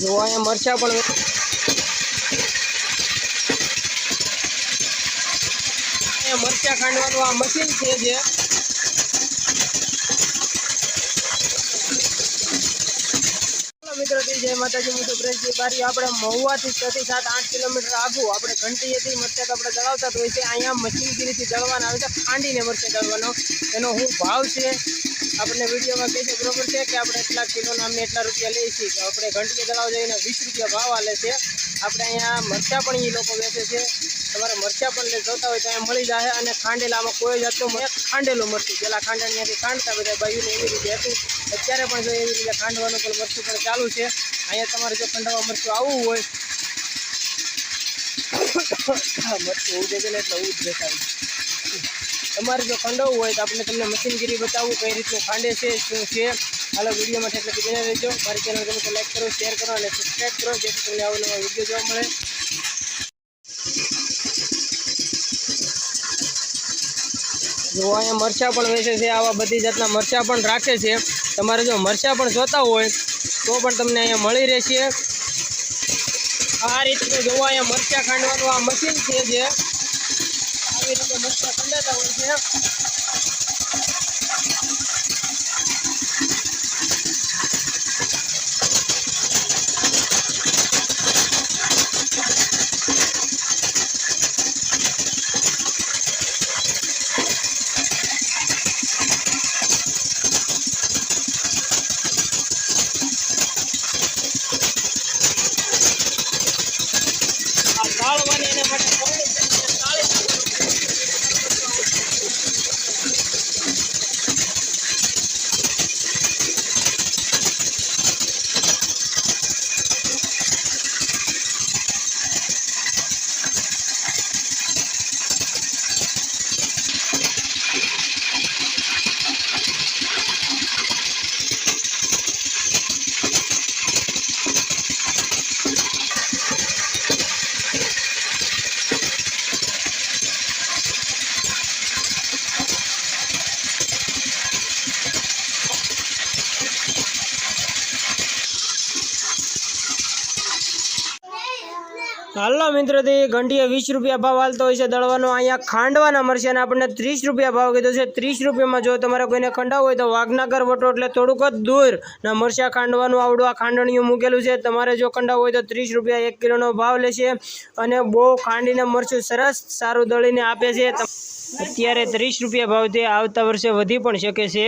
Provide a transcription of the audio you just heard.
જો અહીંયા મરચાં પણ અહીંયા મરચાં ખાંડવાનું આ મશીન છે જે. ચાલો મિત્રો જી જય માતાજી, હું પ્રેસજી આપણે મહુવાથી છ સાત, આઠ કિલોમીટર આગું આપણે ઘંટીએથી મરચાં તો આપણે દળાવતા હોય છે. અહીંયા મશીનગીરીથી દળવાના આવે છે, ખાંડીને મરચાં દળવાનો. એનો શું ભાવ છે, આપણને વિડીયોમાં કહે છે બરોબર છે કે આપણે એટલા કિલોના અમને રૂપિયા લઈએ છીએ? આપણે ઘંટી દળાવ જઈને વીસ રૂપિયા ભાવ આલે છે. આપણે અહીંયા મરચાં પણ એ લોકો વેચે છે. તમારે મરચાં પણ લઈ જોતા હોય તો અહીંયા મળી જાય અને ખાંડેલામાં કોઈ જાતનું ખાંડેલું મરચું. ખાંડણ ત્યાંથી ખાંડતા બધા બાયુને એવી રીતે હતું. અત્યારે પણ જો એવી રીતે ખાંડવાનું પણ મરચું પણ ચાલુ છે. અહીંયા તમારે જો ખંડવા મરચું આવવું હોય, મરચું ઉડે છે ને એટલે જ દેખાય તમારે જો ખંડવું હોય તો આપણે તમને મશીનગીરી બતાવું કઈ રીતનું ખાંડે છે, શું છે. હાલો વિડીયોમાં એટલે કે રહેજો. મારી ચેનલ તમે લાઈક કરો શેર કરો અને સબસ્ક્રાઈબ કરો. જેથી તમને આવો નવા વીડિયો જોવા મળે. જો અહીંયા મરચાં પણ વેચે છે, આવા બધી જાતના મરચાં પણ રાખે છે. તમારે જો મરચાં પણ જોતા હોય, તો પણ તમને અહીંયા મળી રહેશે. આ રીતનું જોવા અહીંયા મરચાં ખાંડવાનું આ મશીન છે જે, આવી રીતે મરચાં ખંડાતા હોય છે. આ ગાળવાની એના હાલો મિત્રોથી ઘંટીએ વીસ રૂપિયા ભાવ હાલતો હોય છે, દળવાનો અહીંયા ખાંડવાના મળશે અને આપણને ત્રીસ રૂપિયા ભાવ કીધો છે. ત્રીસ રૂપિયામાં જો તમારે કોઈને ખંડાવ હોય તો વાઘનાગર વટો એટલે થોડુંક જ દૂર. ના મરચા ખાંડવાનું આવડું, આ ખાંડણીયું મૂકેલું છે. તમારે જો ખંડાવ હોય તો ત્રીસ રૂપિયા એક કિલોનો ભાવ લેશે અને બહુ ખાંડીને મરચું સરસ સારું દળીને આપે છે. અત્યારે ત્રીસ રૂપિયા ભાવથી આવતા વર્ષે વધી પણ શકે છે.